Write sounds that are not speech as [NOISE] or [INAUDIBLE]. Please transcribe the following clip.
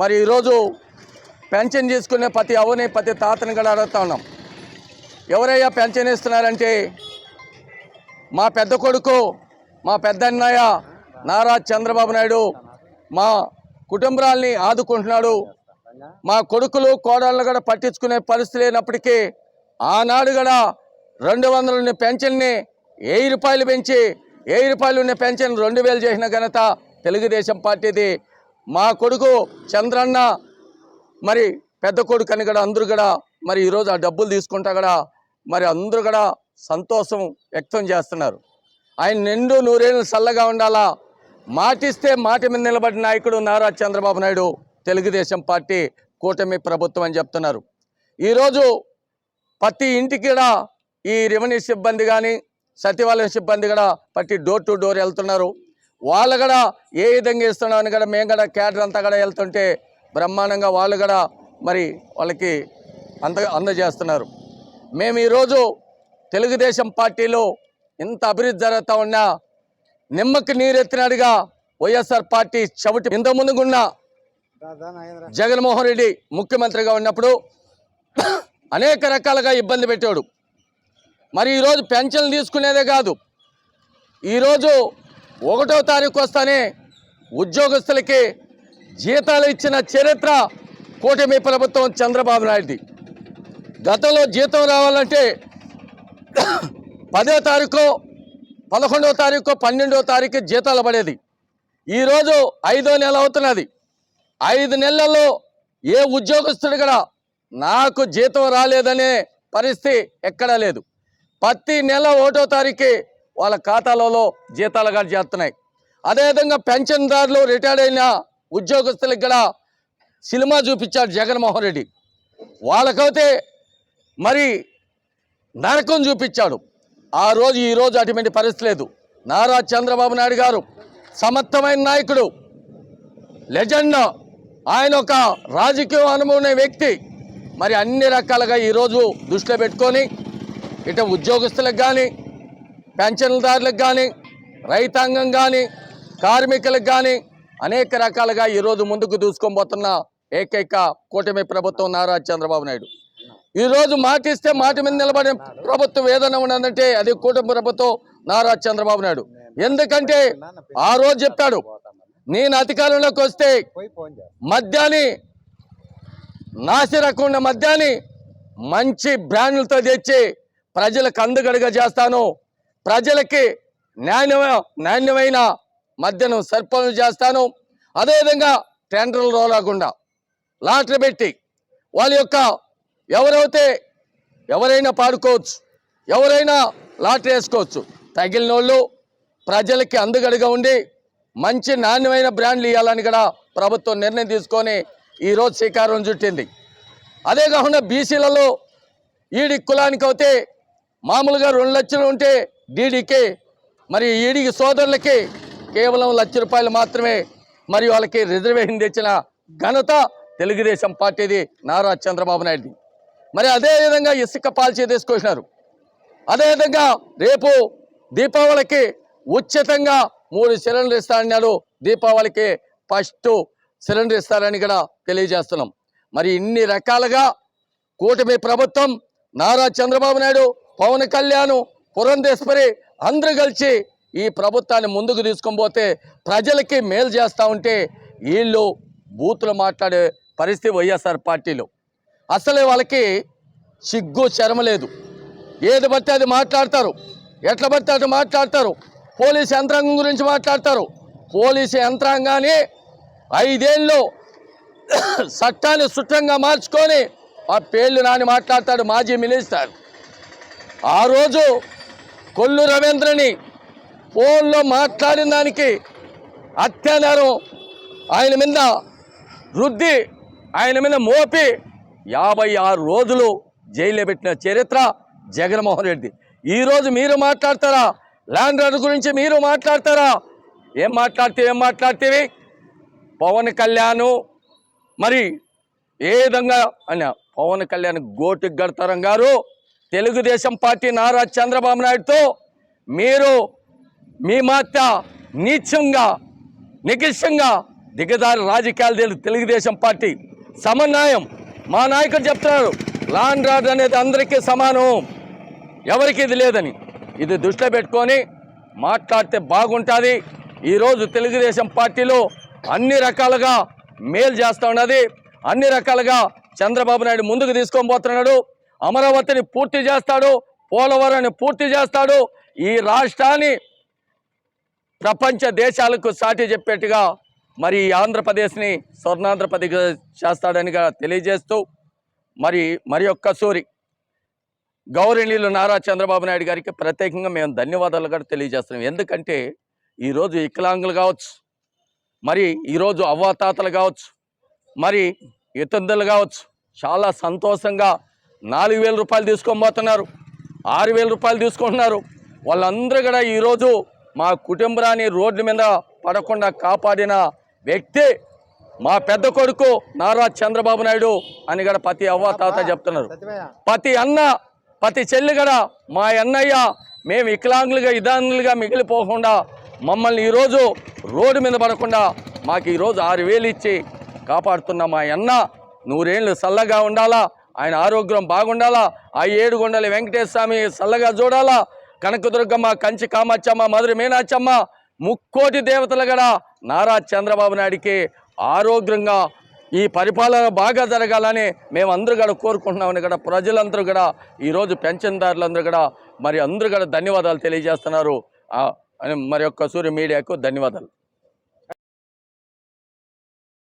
మరి ఈరోజు పెన్షన్ తీసుకునే ప్రతి అవని ప్రతి తాతని కూడా అడుగుతా ఉన్నాం. ఎవరయ్యా పెన్షన్ ఇస్తున్నారంటే మా పెద్ద కొడుకు మా పెద్ద అన్నయ్య నారా చంద్రబాబు నాయుడు మా కుటుంబాల్ని ఆదుకుంటున్నాడు. మా కొడుకులు కోడళ్ళు కూడా పట్టించుకునే పరిస్థితి లేనప్పటికీ ఆనాడు కూడా రెండు వందలు ఉన్న పెన్షన్ని వెయ్యి రూపాయలు పెంచి వెయ్యి రూపాయలు ఉన్న పెన్షన్ రెండు వేలు చేసిన ఘనత తెలుగుదేశం పార్టీది. మా కొడుకు చంద్రన్న మరి పెద్ద కొడుకు అని కూడా అందరూ కూడా మరి ఈరోజు ఆ డబ్బులు తీసుకుంటా కూడా మరి అందరూ కూడా సంతోషం వ్యక్తం చేస్తున్నారు. ఆయన నిండు నూరేళ్ళు చల్లగా ఉండాలా? మాటిస్తే మాట మీద నిలబడిన నాయకుడు నారా చంద్రబాబు నాయుడు తెలుగుదేశం పార్టీ కూటమి ప్రభుత్వం అని చెప్తున్నారు. ఈరోజు ప్రతి ఇంటికి కూడా ఈ రెవెన్యూ సిబ్బంది కానీ సచివాలయం సిబ్బంది కూడా ప్రతి డోర్ టు డోర్ వెళ్తున్నారు. వాళ్ళు కూడా ఏ విధంగా ఇస్తున్నామని కూడా మేము కూడా క్యాడర్ అంతా కూడా వెళ్తుంటే బ్రహ్మాండంగా వాళ్ళు కూడా మరి వాళ్ళకి అంద అందజేస్తున్నారు. మేము ఈరోజు తెలుగుదేశం పార్టీలో ఇంత అభివృద్ధి జరుగుతూ ఉన్నా నిమ్మకి నీరెత్తినట్టుగా వైఎస్ఆర్ పార్టీ చవిటి ఇంత ముందుకున్న జగన్మోహన్ రెడ్డి ముఖ్యమంత్రిగా ఉన్నప్పుడు అనేక రకాలుగా ఇబ్బంది పెట్టాడు మరి ఈరోజు పెన్షన్లు తీసుకునేదే కాదు. ఈరోజు ఒకటో తారీఖు వస్తానే ఉద్యోగస్తులకి జీతాలు ఇచ్చిన చరిత్ర కూటమి ప్రభుత్వం చంద్రబాబు నాయుడుది. గతంలో జీతం రావాలంటే పదో తారీఖు పదకొండవ తారీఖు పన్నెండవ తారీఖు జీతాలు పడేది. ఈరోజు ఐదో నెల అవుతున్నది. ఐదు నెలల్లో ఏ ఉద్యోగస్తుడు కూడా నాకు జీతం రాలేదనే పరిస్థితి ఎక్కడా లేదు. ప్రతి నెల ఒకటో తారీఖు వాళ్ళ ఖాతాలలో జీతాలు కూడా చేస్తున్నాయి. అదేవిధంగా పెన్షన్దారులు రిటైర్డ్ అయిన ఉద్యోగస్తులకు కూడా సినిమా చూపించాడు జగన్మోహన్ రెడ్డి. వాళ్ళకైతే మరి నరకం చూపించాడు. ఆ రోజు ఈరోజు అటువంటి పరిస్థితి లేదు. నారా చంద్రబాబు నాయుడు గారు సమర్థమైన నాయకుడు. లెజెండ్. ఆయన ఒక రాజకీయ అనుభవం వ్యక్తి. మరి అన్ని రకాలుగా ఈరోజు దృష్టిలో పెట్టుకొని ఇటు ఉద్యోగస్తులకు కానీ పెన్షన్దారులకు కానీ రైతాంగం కానీ కార్మికులకు కానీ అనేక రకాలుగా ఈరోజు ముందుకు దూసుకొని ఏకైక కూటమి ప్రభుత్వం నారా చంద్రబాబు నాయుడు. ఈరోజు మాటిస్తే మాటి మాట మీద నిలబడే ప్రభుత్వం ఏదైనా ఉన్నదంటే అది కూటమి ప్రభుత్వం నారా చంద్రబాబు నాయుడు. ఎందుకంటే ఆ రోజు చెప్పాడు నేను అధికారంలోకి వస్తే మద్యాన్ని నాసి మద్యాన్ని మంచి బ్రాండ్లతో తెచ్చి ప్రజలకు అందుగడుగా చేస్తాను. ప్రజలకి నాణ్యమైన నాణ్యమైన మద్యను సర్పణలు చేస్తాను. అదేవిధంగా టెండర్లు రోలాకుండా లాటరీ పెట్టి వాళ్ళ యొక్క ఎవరైతే ఎవరైనా పాడుకోవచ్చు ఎవరైనా లాటరీ వేసుకోవచ్చు తగిలిన వాళ్ళు ప్రజలకి అందుగడుగా ఉండి మంచి నాణ్యమైన బ్రాండ్లు ఇవ్వాలని కూడా ప్రభుత్వం నిర్ణయం తీసుకొని ఈరోజు శ్రీకారం చుట్టింది. అదే కాకుండా బీసీలలో ఈడి కులానికి అయితే మామూలుగా రెండు లక్షలు ఉంటే డీడీకి మరి ఈడికి సోదరులకి కేవలం లక్ష రూపాయలు మాత్రమే మరి వాళ్ళకి రిజర్వేషన్ తెచ్చిన ఘనత తెలుగుదేశం పార్టీది నారా చంద్రబాబు నాయుడుది. మరి అదేవిధంగా ఇసుక పాలసీ తీసుకొచ్చినారు. అదేవిధంగా రేపు దీపావళికి ఉచితంగా మూడు సిలిండర్ ఇస్తానన్నాడు దీపావళికి ఫస్ట్ సిలిండర్ ఇస్తారని కూడా తెలియజేస్తున్నాం. మరి ఇన్ని రకాలుగా కూటమి ప్రభుత్వం నారా చంద్రబాబు నాయుడు పవన్ కళ్యాణ్ పురంధేశ్వరి అందరూ కలిసి ఈ ప్రభుత్వాన్ని ముందుకు తీసుకొని ప్రజలకి మేలు చేస్తూ ఉంటే వీళ్ళు బూతులు మాట్లాడే పరిస్థితి వైఎస్ఆర్ పార్టీలో. అసలే వాళ్ళకి సిగ్గు శరమ లేదు. ఏది పడితే అది మాట్లాడతారు. ఎట్లా పడితే అటు మాట్లాడతారు. పోలీస్ యంత్రాంగం గురించి మాట్లాడతారు. పోలీసు యంత్రాంగాన్ని ఐదేళ్ళు [COUGHS] చట్టాన్ని సుట్టంగా మార్చుకొని ఆ పేర్లు నాని మాట్లాడతాడు మాజీ మినిస్టర్. ఆ రోజు కొల్లు రవీంద్రని ఫోన్లో మాట్లాడిన దానికి అత్యాచారం ఆయన మీద రుద్ది ఆయన మీద మోపి యాభై ఆరు రోజులు జైల్లో పెట్టిన చరిత్ర జగన్మోహన్ రెడ్డి. ఈరోజు మీరు మాట్లాడతారా? ల్యాండ్ రోడ్ గురించి మీరు మాట్లాడతారా? ఏం మాట్లాడితే ఏం మాట్లాడితేవి? పవన్ కళ్యాణ్ మరి ఏ విధంగా అన్న పవన్ కళ్యాణ్ గోటికి గడతారం గారు తెలుగుదేశం పార్టీ నారా చంద్రబాబు నాయుడుతో మీరు మీ మాత నీచంగా నికిష్టంగా దిగదారి రాజకీయాలు తెలుగు తెలుగుదేశం పార్టీ సమన్వయం. మా నాయకుడు చెప్తున్నారు లాండ్ రాడ్ అనేది అందరికీ సమానం. ఎవరికి ఇది లేదని. ఇది దృష్టిలో పెట్టుకొని మాట్లాడితే బాగుంటుంది. ఈరోజు తెలుగుదేశం పార్టీలో అన్ని రకాలుగా మేలు చేస్తూ ఉన్నది. అన్ని రకాలుగా చంద్రబాబు నాయుడు ముందుకు తీసుకొని పోతున్నాడు. అమరావతిని పూర్తి చేస్తాడు పోలవరాన్ని పూర్తి చేస్తాడు. ఈ రాష్ట్రాన్ని ప్రపంచ దేశాలకు సాటి చెప్పేట్టుగా మరి ఆంధ్రప్రదేశ్ని స్వర్ణాంధ్రప్రదేశ్ చేస్తాడని తెలియజేస్తూ మరి మరి ఒక్కసూరి గౌరవనీయులు నారా చంద్రబాబు నాయుడు గారికి ప్రత్యేకంగా మేము ధన్యవాదాలు కూడా తెలియజేస్తున్నాం. ఎందుకంటే ఈరోజు వికలాంగులు కావచ్చు మరి ఈరోజు అవ్వాతాతలు కావచ్చు మరి ఇతందులు కావచ్చు చాలా సంతోషంగా నాలుగు వేల రూపాయలు తీసుకొని పోతున్నారు. ఆరు వేల రూపాయలు తీసుకుంటున్నారు. వాళ్ళందరూ కూడా ఈరోజు మా కుటుంబాన్ని రోడ్డు మీద పడకుండా కాపాడిన వ్యక్తి మా పెద్ద కొడుకు నారా చంద్రబాబు నాయుడు అని కూడా ప్రతి అవ్వ తాత చెప్తున్నారు. ప్రతి అన్న ప్రతి చెల్లి కూడా మా అన్నయ్య మేము వికలాంగులుగా ఇదానులుగా మిగిలిపోకుండా మమ్మల్ని ఈరోజు రోడ్డు మీద పడకుండా మాకు ఈరోజు ఆరు వేలు ఇచ్చి కాపాడుతున్న మా అన్న నూరేళ్ళు చల్లగా ఉండాలా? ఆయన ఆరోగ్యం బాగుండాలా? ఆ ఏడు కొండల వెంకటేశ్వర స్వామి చల్లగా చూడాలా? కనకదుర్గమ్మ కంచి కామాచమ్మ మధుర మీనాచమ్మ ముక్కోటి దేవతలు కూడా నారా చంద్రబాబు నాయుడికి ఆరోగ్యంగా ఈ పరిపాలన బాగా జరగాలని మేము కూడా కోరుకుంటున్నామని కూడా ప్రజలందరూ కూడా ఈరోజు పెన్షన్దారులందరూ కూడా మరి అందరూ కూడా ధన్యవాదాలు తెలియజేస్తున్నారు. మరి యొక్క సూర్య మీడియాకు ధన్యవాదాలు.